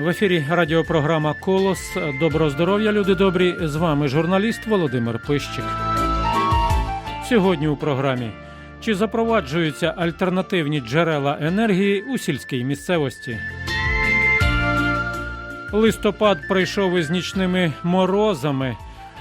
В ефірі радіопрограма Колос. Доброго здоров'я, люди добрі. З вами журналіст Володимир Пищик. Сьогодні у програмі. Чи запроваджуються альтернативні джерела енергії у сільській місцевості? Листопад прийшов із нічними морозами,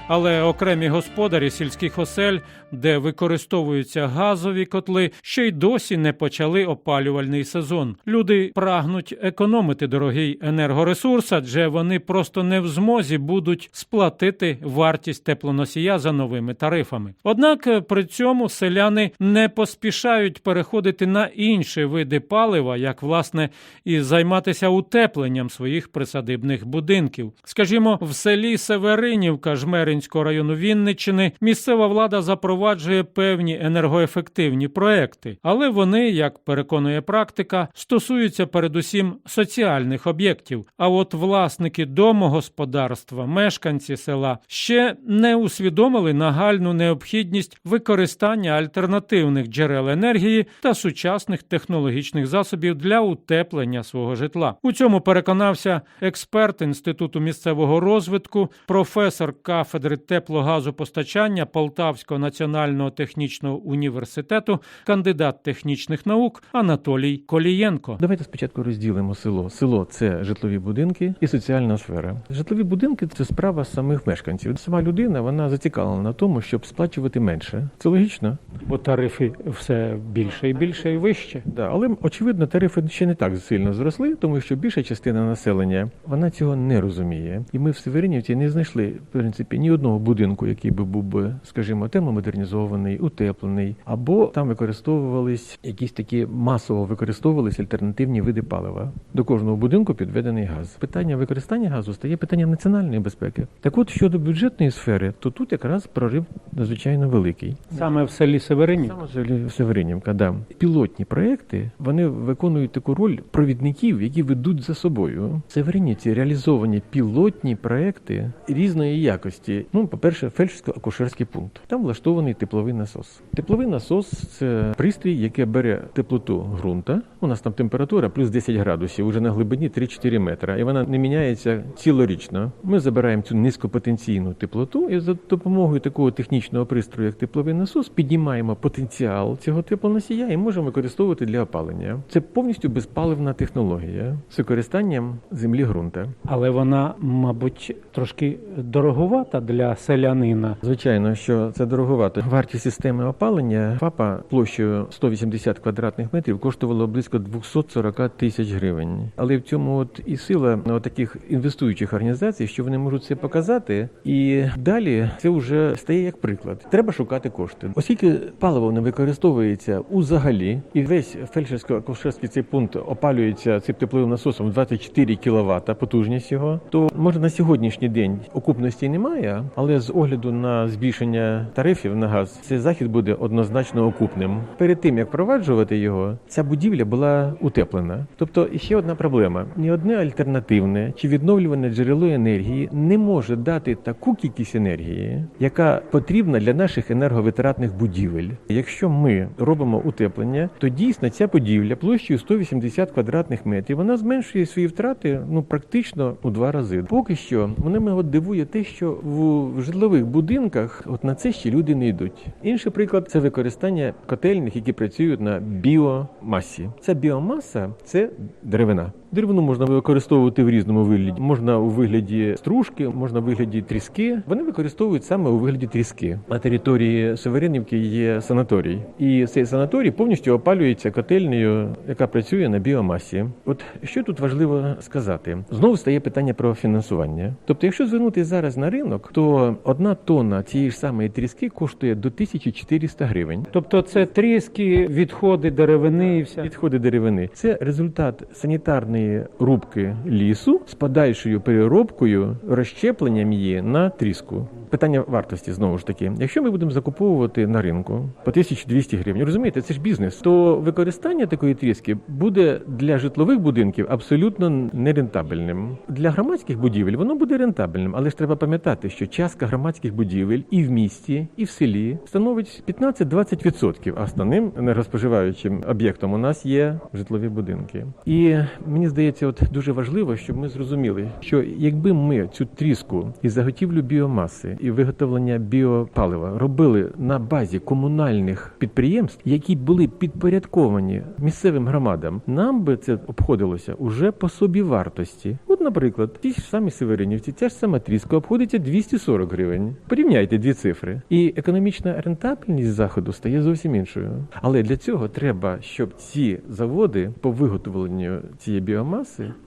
але окремі господарі сільських осель, де використовуються газові котли, ще й досі не почали опалювальний сезон. Люди прагнуть економити дорогий енергоресурс, адже вони просто не в змозі будуть сплатити вартість теплоносія за новими тарифами. Однак при цьому селяни не поспішають переходити на інші види палива, як власне і займатися утепленням своїх присадибних будинків. Скажімо, в селі Северинівка Жмеринського району Вінниччини місцева влада запроваджує певні енергоефективні проекти, але вони, як переконує практика, стосуються передусім соціальних об'єктів. А от власники домогосподарства, мешканці села ще не усвідомили нагальну необхідність використання альтернативних джерел енергії та сучасних технологічних засобів для утеплення свого житла. У цьому переконався експерт інституту місцевого розвитку, професор кафедри теплогазопостачання Полтавського національного технічного університету, кандидат технічних наук Анатолій Колієнко. Давайте спочатку розділимо село. Село це житлові будинки і соціальна сфера. Житлові будинки це справа самих мешканців. Сама людина вона зацікавлена на тому, щоб сплачувати менше. Це логічно, Бо тарифи все більше і більше і вище. да, але очевидно, тарифи ще не так сильно зросли, тому що більша частина населення вона цього не розуміє. І ми в Северинівці не знайшли в принципі ні одного будинку, який би був би, скажімо, термомодернізований, утеплений, або там використовувались якісь такі масово використовувались альтернативні види палива. До кожного будинку підведений газ. Питання використання газу стає питанням національної безпеки. Так от щодо бюджетної сфери, то тут якраз прорив надзвичайно великий. Саме в селі Северинів. Саме взагалі Северинівка, да. Пілотні проекти вони виконують таку роль провідників, які ведуть за собою. В Северинівці реалізовані пілотні проекти різної якості. Ну, по-перше, фельдшерсько-акушерський пункт. Там влаштований тепловий насос. Тепловий насос це пристрій, який бере теплоту ґрунта. У нас там температура плюс 10 градусів, уже на глибині 3-4 метра, і вона не міняється цілорічно. Ми забираємо цю низькопотенційну теплоту, і за допомогою такого технічного пристрою, як тепловий насос, піднімаємо потенціал цього теплоносія і можемо використовувати для опалення. Це повністю безпаливна технологія з використанням землі ґрунта. Але вона, мабуть, трошки дороговата для селянина. Звичайно, що це дороговато. Вартість системи опалення ФАПа площею 180 квадратних метрів коштувало близько 240 тисяч гривень. Але в цьому от і сила от таких інвестуючих організацій, що вони можуть це показати, і далі це вже стає як приклад. Треба шукати кошти, оскільки паливо не використовується узагалі, і весь фельдшерсько-акушерський цей пункт опалюється цим тепловим насосом 24 кВт потужність його, то може на сьогоднішній день окупності немає, але з огляду на збільшення тарифів на газ цей захід буде однозначно окупним. Перед тим як впроваджувати його, ця будівля була утеплена. Тобто ще одна проблема: ні одне альтернативне чи відновлюване джерело енергії не може дати таку кількість енергії, яка потрібна для наших енерговитратних будівель. Якщо ми робимо утеплення, то дійсно ця будівля площею 180 квадратних метрів вона зменшує свої втрати ну практично у два рази. Поки що мене дивує те, що в житлових будинках от на це ще люди не йдуть. Інший приклад це використання котельних, які працюють на біомасі. Ця біомаса це деревина. Деревину можна використовувати в різному вигляді. Можна у вигляді стружки, можна у вигляді тріски. Вони використовують саме у вигляді тріски. На території Северинівки є санаторій, і цей санаторій повністю опалюється котельнею, яка працює на біомасі. От що тут важливо сказати, знову стає питання про фінансування. Тобто, якщо звернутися зараз на ринок, то одна тонна цієї ж самої тріски коштує до 1400 гривень. Тобто це тріски, відходи деревини і вся. Відходи деревини це результат санітарної рубки лісу з подальшою переробкою, розщепленням її на тріску. Питання вартості знову ж таки. Якщо ми будемо закуповувати на ринку по 1200 гривень, розумієте, це ж бізнес, то використання такої тріски буде для житлових будинків абсолютно нерентабельним. Для громадських будівель воно буде рентабельним, але ж треба пам'ятати, що частка громадських будівель і в місті, і в селі становить 15-20%. А основним енергоспоживаючим об'єктом у нас є житлові будинки. І мені здається, от дуже важливо, щоб ми зрозуміли, що якби ми цю тріску і заготівлю біомаси і виготовлення біопалива робили на базі комунальних підприємств, які були підпорядковані місцевим громадам, нам би це обходилося уже по собі вартості. От, наприклад, ті ж самі Северинівці, ця ж сама тріска обходиться 240 гривень. Порівняйте дві цифри. І економічна рентабельність заходу стає зовсім іншою. Але для цього треба, щоб ці заводи по виготовленню цієї біомаси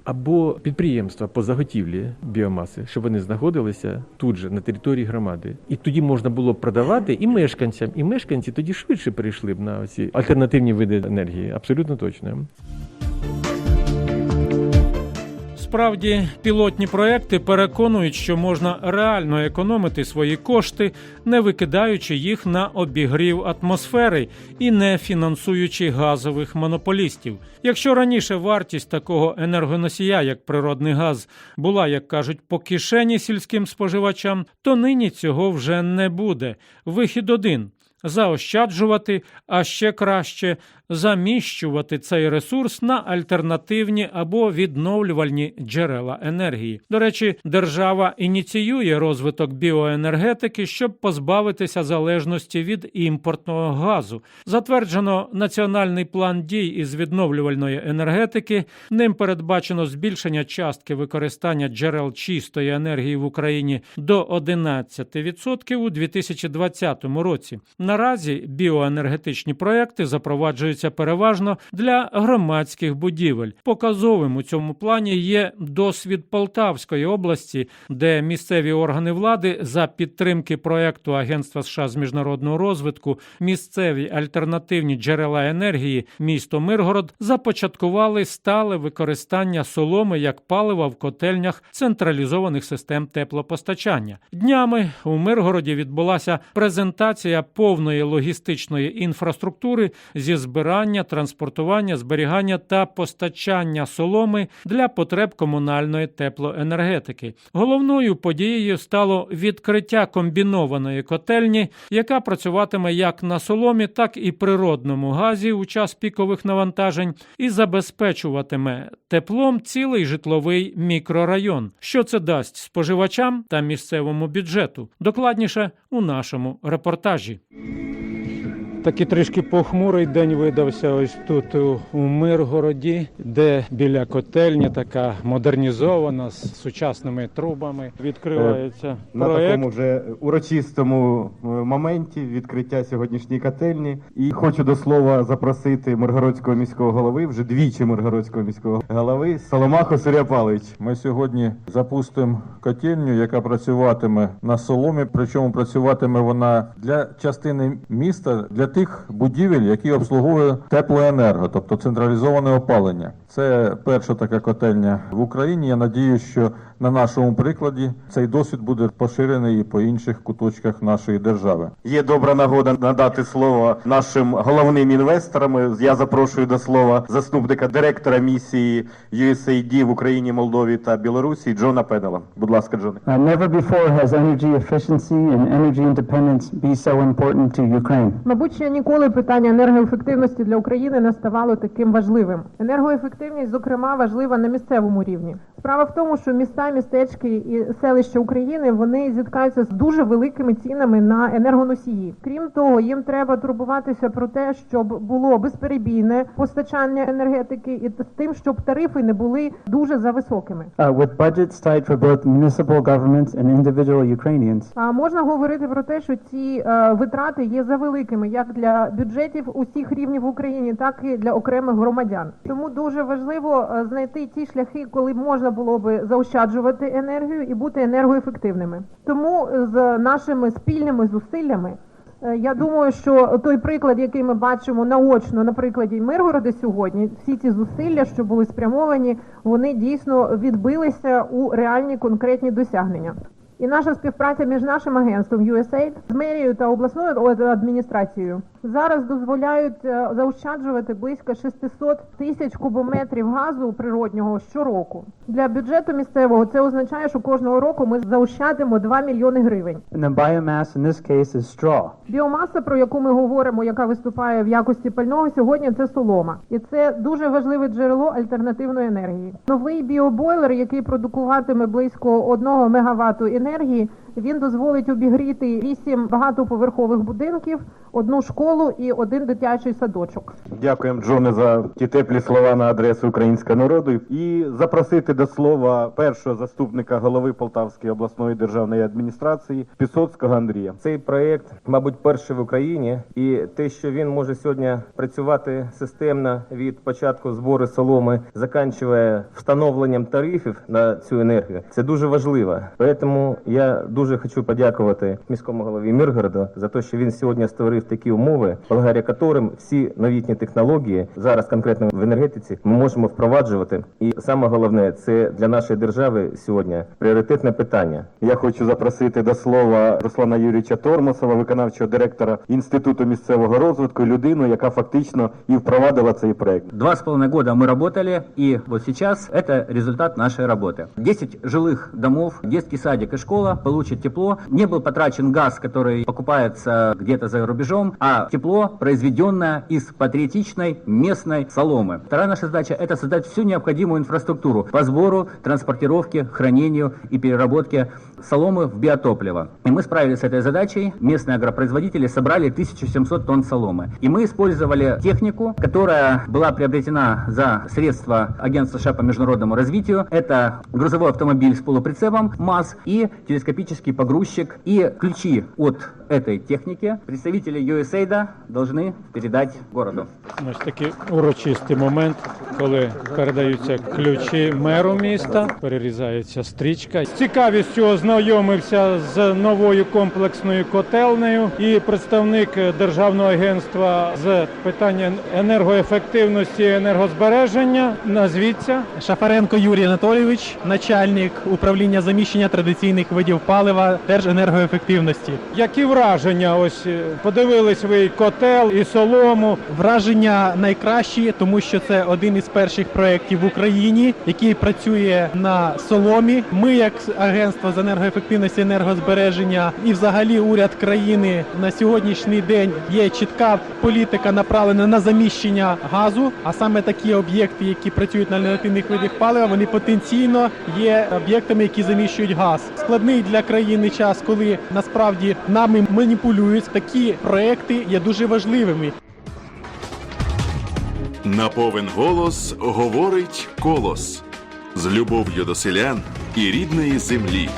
або підприємства по заготівлі біомаси, щоб вони знаходилися тут же на території громади. І тоді можна було продавати і мешканцям, і мешканці тоді швидше перейшли б на ці альтернативні види енергії. Абсолютно точно. Справді, пілотні проекти переконують, що можна реально економити свої кошти, не викидаючи їх на обігрів атмосфери і не фінансуючи газових монополістів. Якщо раніше вартість такого енергоносія, як природний газ, була, як кажуть, по кишені сільським споживачам, то нині цього вже не буде. Вихід один. Заощаджувати, а ще краще заміщувати цей ресурс на альтернативні або відновлювальні джерела енергії. До речі, держава ініціює розвиток біоенергетики, щоб позбавитися залежності від імпортного газу. Затверджено національний план дій із відновлювальної енергетики. Ним передбачено збільшення частки використання джерел чистої енергії в Україні до 11% у 2020 році. Наразі біоенергетичні проекти запроваджуються переважно для громадських будівель. Показовим у цьому плані є досвід Полтавської області, де місцеві органи влади за підтримки проекту Агентства США з міжнародного розвитку місцеві альтернативні джерела енергії місто Миргород започаткували стале використання соломи як палива в котельнях централізованих систем теплопостачання. Днями у Миргороді відбулася презентація повної логістичної інфраструктури зі збирання, транспортування, зберігання та постачання соломи для потреб комунальної теплоенергетики. Головною подією стало відкриття комбінованої котельні, яка працюватиме як на соломі, так і природному газі у час пікових навантажень, і забезпечуватиме теплом цілий житловий мікрорайон. Що це дасть споживачам та місцевому бюджету? Докладніше у нашому репортажі. Такий трішки похмурий день видався ось тут у, Миргороді, де біля котельні така модернізована з сучасними трубами. Відкривається на проект. такому вже урочистому е, моменті відкриття сьогоднішньої котельні. І хочу до слова запросити Миргородського міського голови, вже двічі Миргородського міського голови Соломаху Сергія Павлович. Ми сьогодні запустимо котельню, яка працюватиме на соломі. Причому працюватиме вона для частини міста, для тих будівель, які обслуговує теплоенерго, тобто централізоване опалення. Це перша така котельня в Україні. Я надію, що на нашому прикладі цей досвід буде поширений і по інших куточках нашої держави. Є добра нагода надати слово нашим головним інвесторам. Я запрошую до слова заступника директора місії USAID в Україні, Молдові та Білорусі Джона Пенела. Будь ласка, Джоне. Uh, never before has energy efficiency and energy independence be so important to Ukraine. Мабуть, ще ніколи питання енергоефективності для України не ставало таким важливим. Енергоефективність, зокрема, важлива на місцевому рівні. Справа в тому, що міста, містечки і селища України вони зіткаються з дуже великими цінами на енергоносії. Крім того, їм треба турбуватися про те, щоб було безперебійне постачання енергетики, і з тим, щоб тарифи не були дуже зависокими. Uh, with budgets tight for both municipal governments and individual Ukrainians, А можна говорити про те, що ці е, витрати є завеликими як для бюджетів усіх рівнів в Україні, так і для окремих громадян. Тому дуже важливо е, знайти ті шляхи, коли можна було би заощаджувати енергію і бути енергоефективними. Тому е, з нашими спільними зусиллями. е, Я думаю, що той приклад, який ми бачимо наочно на прикладі Миргорода сьогодні, всі ці зусилля, що були спрямовані, вони дійсно відбилися у реальні конкретні досягнення. І наша співпраця між нашим агентством USAID з мерією та обласною адміністрацією зараз дозволяють е, заощаджувати близько 600 тисяч кубометрів газу природнього щороку. Для бюджету місцевого це означає, що кожного року ми заощадимо 2 мільйони гривень. Біомаса, про яку ми говоримо, яка виступає в якості пального сьогодні, це солома, і це дуже важливе джерело альтернативної енергії. Новий біобойлер, який продукуватиме близько 1 мегаватту енергії, він дозволить обігріти 8 багатоповерхових будинків, одну школу і один дитячий садочок. Дякуємо, Джоне, за ті теплі слова на адресу українського народу. І запросити до слова першого заступника голови Полтавської обласної державної адміністрації Пісоцького Андрія. Цей проект, мабуть, перший в Україні, і те, що він може сьогодні працювати системно від початку збору соломи, заканчує встановленням тарифів на цю енергію, це дуже важливо. Тому я дуже хочу подякувати міському голові Миргороду за те, що він сьогодні створив такі умови, благодаря яким всі новітні технології зараз конкретно в енергетиці ми можемо впроваджувати. І саме головне, це для нашої держави сьогодні пріоритетне питання. Я хочу запросити до слова Руслана Юрійовича Тормосова, виконавчого директора Інституту місцевого розвитку, людину, яка фактично і впровадила цей проект. Два с половиной года мы работали, и вот сейчас это результат нашей работы. 10 жилых домов, детский садик и школа получат тепло. Не был потрачен газ, который покупается где-то за рубежом, а тепло, произведенное из патриотичной местной соломы. Вторая наша задача – это создать всю необходимую инфраструктуру по сбору, транспортировке, хранению и переработке соломы в биотопливо. И мы справились с этой задачей. Местные агропроизводители собрали 1700 тонн соломы. И мы использовали технику, которая была приобретена за средства Агентства США по международному развитию. Это грузовой автомобиль с полуприцепом МАЗ и телескопический погрузчик. И ключи от этой техники представители USAID должны передать городу. Ось такий урочистий момент, коли передаються ключі меру міста, перерізається стрічка. З цікавістю ознайомився з новою комплексною котельнею і представник державного агентства з питання енергоефективності і енергозбереження. Назвіться. Шафаренко Юрій Анатолійович, начальник управління заміщення традиційних видів палива Держенергоефективності. Які враження? Ось е, подивились ви і котел і солому. Враження найкращі, тому що це один із перших проєктів в Україні, який працює на соломі. Ми, як агентство з енергоефективності енергозбереження, і взагалі уряд країни на сьогоднішній день є чітка політика направлена на заміщення газу. А саме такі об'єкти, які працюють на альтернативних видах палива, вони потенційно є об'єктами, які заміщують газ. Складний для країни час, коли насправді нами маніпулюють. Такі проекти є дуже важливими. На повен голос говорить колос з любов'ю до селян і рідної землі.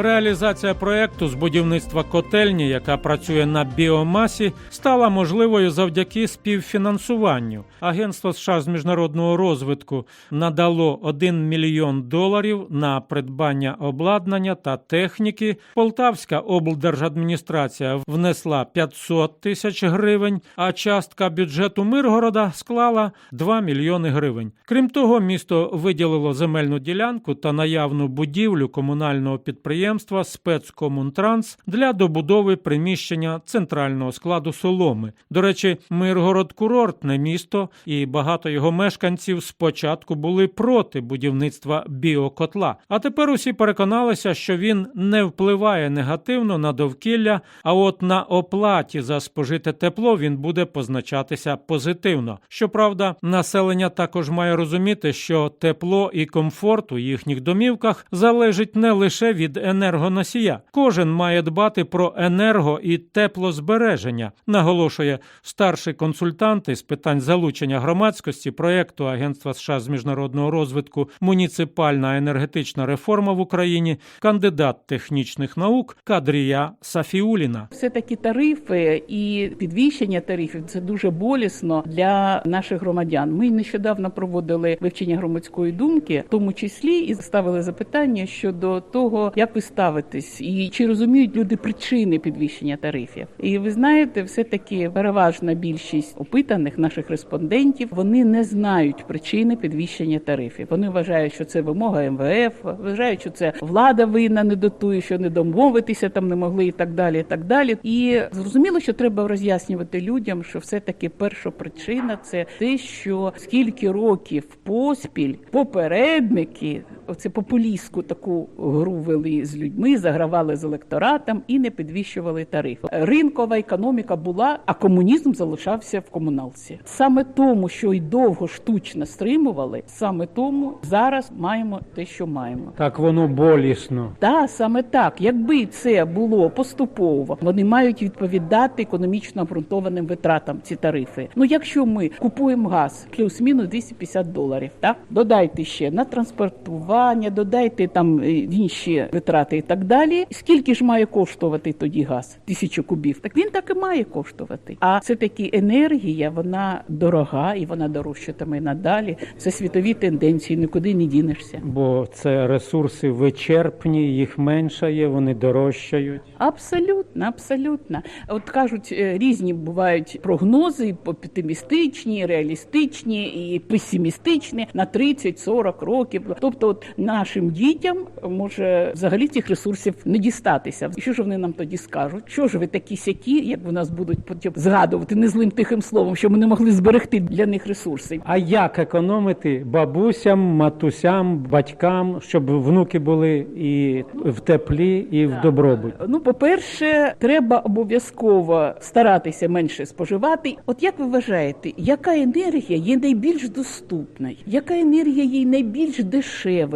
Реалізація проекту з будівництва котельні, яка працює на біомасі, стала можливою завдяки співфінансуванню. Агентство США з міжнародного розвитку надало 1 мільйон доларів на придбання обладнання та техніки. Полтавська облдержадміністрація внесла 500 тисяч гривень, а частка бюджету Миргорода склала 2 мільйони гривень. Крім того, місто виділило земельну ділянку та наявну будівлю комунального підприємства спецкомунтранс для добудови приміщення центрального складу соломи. До речі, Миргород курортне місто, і багато його мешканців спочатку були проти будівництва біокотла. А тепер усі переконалися, що він не впливає негативно на довкілля, а от на оплаті за спожите тепло він буде позначатися позитивно. Щоправда, населення також має розуміти, що тепло і комфорт у їхніх домівках залежить не лише від енергоносія. Кожен має дбати про енерго і теплозбереження, наголошує старший консультант із питань залучення громадськості проєкту Агентства США з міжнародного розвитку Муніципальна енергетична реформа в Україні, кандидат технічних наук Кадрія Сафіуліна. Все таки тарифи і підвищення тарифів це дуже болісно для наших громадян. Ми нещодавно проводили вивчення громадської думки, в тому числі і ставили запитання щодо того, як ви ставитись, і чи розуміють люди причини підвищення тарифів. І ви знаєте, все таки переважна більшість опитаних наших респондентів вони не знають причини підвищення тарифів. Вони вважають, що це вимога МВФ, вважають, що це влада винна не дотує, що не домовитися там не могли, і так далі. І так далі. І зрозуміло, що треба роз'яснювати людям, що все таки перша причина це те, що скільки років поспіль попередники. Оце популістську таку гру вели з людьми, загравали з електоратом і не підвищували тарифи. Ринкова економіка була, а комунізм залишався в комуналці. Саме тому, що й довго штучно стримували, саме тому зараз маємо те, що маємо. Так воно болісно. Та саме так, якби це було поступово, вони мають відповідати економічно обґрунтованим витратам ці тарифи. Ну якщо ми купуємо газ плюс-мінус 250 доларів, так додайте ще на транспортування, додайте там е, інші витрати і так далі. Скільки ж має коштувати тоді газ? Тисячу кубів. Так він так і має коштувати. А все таки енергія, вона дорога і вона дорожчатиме надалі. Це світові тенденції, нікуди не дінешся. Бо це ресурси вичерпні, їх меншає, вони дорожчають. Абсолютно, абсолютно. От кажуть, е, різні бувають прогнози, оптимістичні, реалістичні і песимістичні на 30-40 років. Тобто, от нашим дітям може взагалі цих ресурсів не дістатися. І що ж вони нам тоді скажуть? Що ж ви такі сякі, як у нас будуть потім згадувати незлим тихим словом, що ми не могли зберегти для них ресурси? А як економити бабусям, матусям, батькам, щоб внуки були і в теплі, і в добробуті? Ну, по-перше, треба обов'язково старатися менше споживати. От як ви вважаєте, яка енергія є найбільш доступною? Яка енергія є найбільш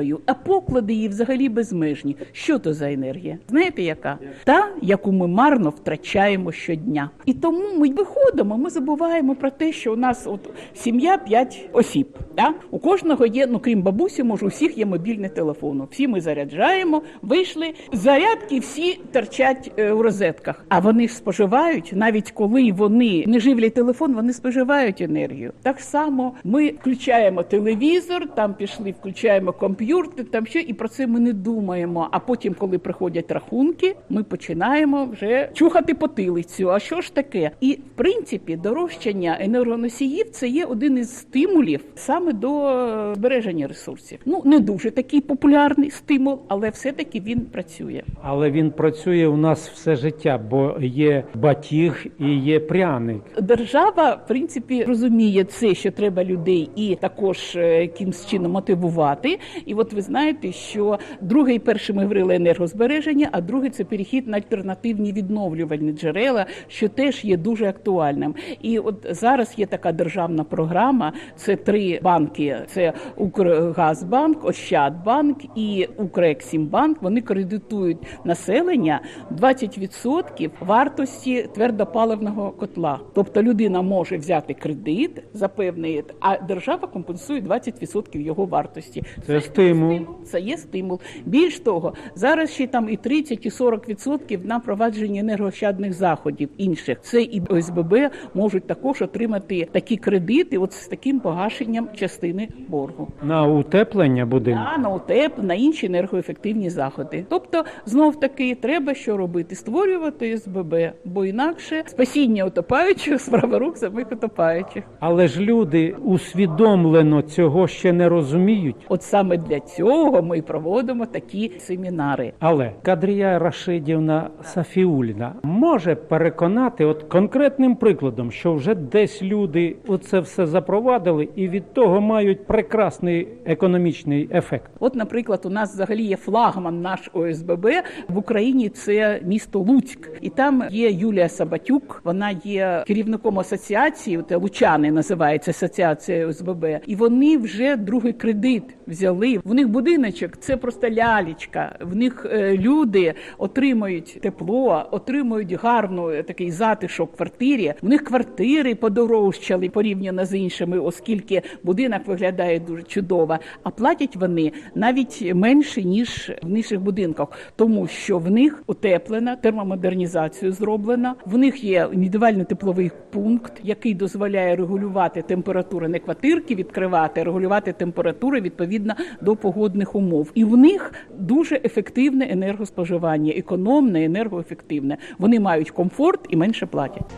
дешевою, а поклади її взагалі безмежні? Що то за енергія? Знаєте, яка? Та, яку ми марно втрачаємо щодня. І тому ми виходимо, ми забуваємо про те, що у нас от сім'я п'ять осіб. Да? У кожного є, ну крім бабусі, може, у всіх є мобільний телефон. Всі ми заряджаємо, вийшли. Зарядки всі торчать е, у розетках. А вони ж споживають, навіть коли вони не живлять телефон, вони споживають енергію. Так само ми включаємо телевізор, там пішли, включаємо комп'ютер, там що, і про це ми не думаємо. А потім, коли приходять рахунки, ми починаємо вже чухати потилицю. А що ж таке? І в принципі, дорожчання енергоносіїв це є один із стимулів саме до е, збереження ресурсів. Ну не дуже такий популярний стимул, але все-таки він працює. Але він працює у нас все життя, бо є батіг і є пряник. Держава, в принципі, розуміє це, що треба людей і також е, якимсь чином мотивувати. І от ви знаєте, що друге і перше ми говорили енергозбереження, а друге це перехід на альтернативні відновлювальні джерела, що теж є дуже актуальним. І от зараз є така державна програма. Це три банки: це Укргазбанк, Ощадбанк і Укрексімбанк. Вони кредитують населення 20% вартості твердопаливного котла. Тобто людина може взяти кредит за певний, а держава компенсує 20% його вартості. Це стимул. Це є стимул. Більш того, зараз ще там і 30, і 40% на провадження енергоощадних заходів інших. Це і ОСББ можуть також отримати такі кредити, от з таким погашенням частини боргу. На утеплення будинку. А на УТЕП, на інші енергоефективні заходи. Тобто, знов таки треба що робити? Створювати СББ, бо інакше спасіння утопаючих справа рук самих утопаючих. Але ж люди усвідомлено цього ще не розуміють. От саме для цього ми проводимо такі семінари. Але Кадрія Рашидівна Сафіуліна може переконати, от конкретним прикладом, що вже десь люди оце все запровадили, і від того мають прекрасний економічний ефект. От, наприклад, у нас взагалі є флагман наш ОСББ в Україні. Це місто Луцьк, і там є Юлія Сабатюк. Вона є керівником асоціації. От Лучани називається асоціація ОСББ. І вони вже другий кредит взяли. В них будиночок це просто лялічка. В них е, люди отримують тепло, отримують гарну е, такий затишок в квартирі. В них квартири подорожчали порівняно з іншими, оскільки будинок виглядає дуже чудово. А платять вони навіть менше ніж в інших будинках, тому що в них утеплена термомодернізацію зроблена. В них є індивідуальний тепловий пункт, який дозволяє регулювати температуру не квартирки, відкривати, а регулювати температуру відповідно до до погодних умов, і в них дуже ефективне енергоспоживання, економне, енергоефективне. Вони мають комфорт і менше платять.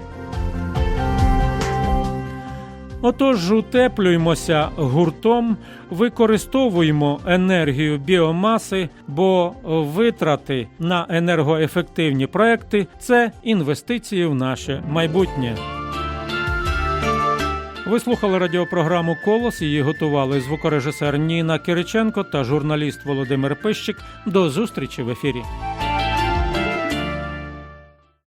Отож, утеплюємося гуртом, використовуємо енергію біомаси, бо витрати на енергоефективні проекти це інвестиції в наше майбутнє. Ви слухали радіопрограму Колос. Її готували звукорежисер Ніна Кириченко та журналіст Володимир Пищик. До зустрічі в ефірі.